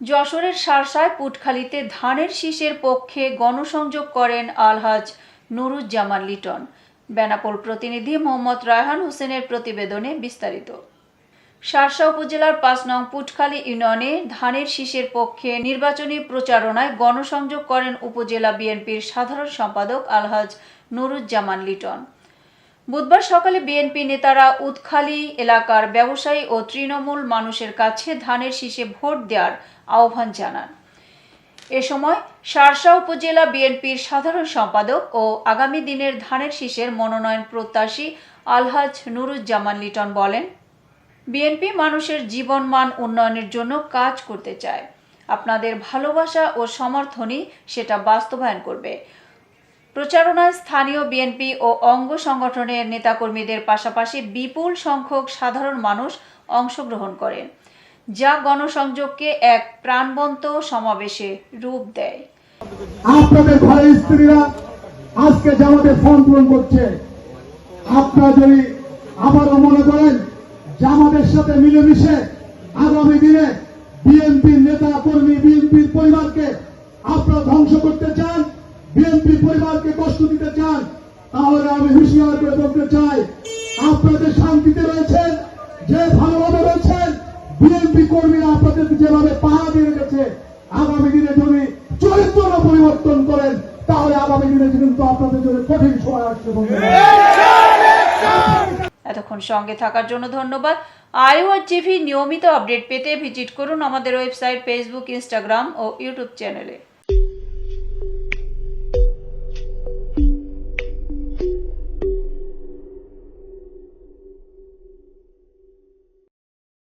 যশোরের সারসায় পুটখালিতে ধানের শীষের পক্ষে গণসংযোগ করেন আলহাজ নুরুজ্জামান লিটন। বেনাপোল প্রতিনিধি মোহাম্মদ রায়হান হোসেনের প্রতিবেদনে বিস্তারিত। শার্শা উপজেলার পাঁচ নং পুটখালী ইউনিয়নে ধানের শীষের পক্ষে নির্বাচনী প্রচারণায় গণসংযোগ করেন উপজেলা বিএনপির সাধারণ সম্পাদক আলহাজ নুরুজ্জামান লিটন। বুধবার সকালে বিএনপি নেতারা উৎখালী এলাকার ব্যবসায়ী ও তৃণমূল মানুষের কাছে ধানের শীষে ভোট দেওয়ার আহ্বান জানান। এ সময় শার্শা উপজেলা বিএনপির সাধারণ সম্পাদক ও আগামী দিনের ধানের শীষের মনোনয়ন প্রত্যাশী আলহাজ নুরুজ্জামান লিটন বলেন, বিএনপি মানুষের জীবনমান উন্নয়নের জন্য কাজ করতে চায়। আপনাদের ভালোবাসা ও সমর্থনই সেটা বাস্তবায়ন করবে। প্রচারণায় স্থানীয় বিএনপি ও অঙ্গ সংগঠনের নেতাকর্মীদের পাশাপাশি বিপুল সংখ্যক সাধারণ মানুষ অংশগ্রহণ করেন যা গণসংযোগকে এক প্রাণবন্ত সমাবেশে রূপ দেয়। আপনাদের ঘরের স্ত্রীরা আজকে জামাতে ফর্ম পূরণ করছে, আপনারা যদি আবারও মনে করেন জামাতের সাথে মিলেমিশে আগামী দিনে বিএনপির নেতা, কর্মী, বিএনপির পরিবারকে আপনারা ধ্বংস করতে চান বিএনপি পরিবারকে কষ্ট দিতে চান, তাহলে আমি হুঁশিয়ার করে বলতে চাই, আপনাদের শান্তিতে রয়েছেন, যে ভালোভাবে রয়েছেন, বিএনপি কর্মীরা আপনাদেরকে যেভাবে পাহাড় দিয়ে রেখেছে, আগামী দিনে যদি চরিত্র পরিবর্তন করেন, তাহলে আগামী দিনে কিন্তু আপনাদের জন্য কঠিন সময় আসছে এতক্ষণ সঙ্গে থাকার জন্য ধন্যবাদ। আইওয়ার টিভি নিয়মিত আপডেট পেতে ভিজিট করুন আমাদের ওয়েবসাইট, ফেসবুক, ইনস্টাগ্রাম ও ইউটিউব চ্যানেলে।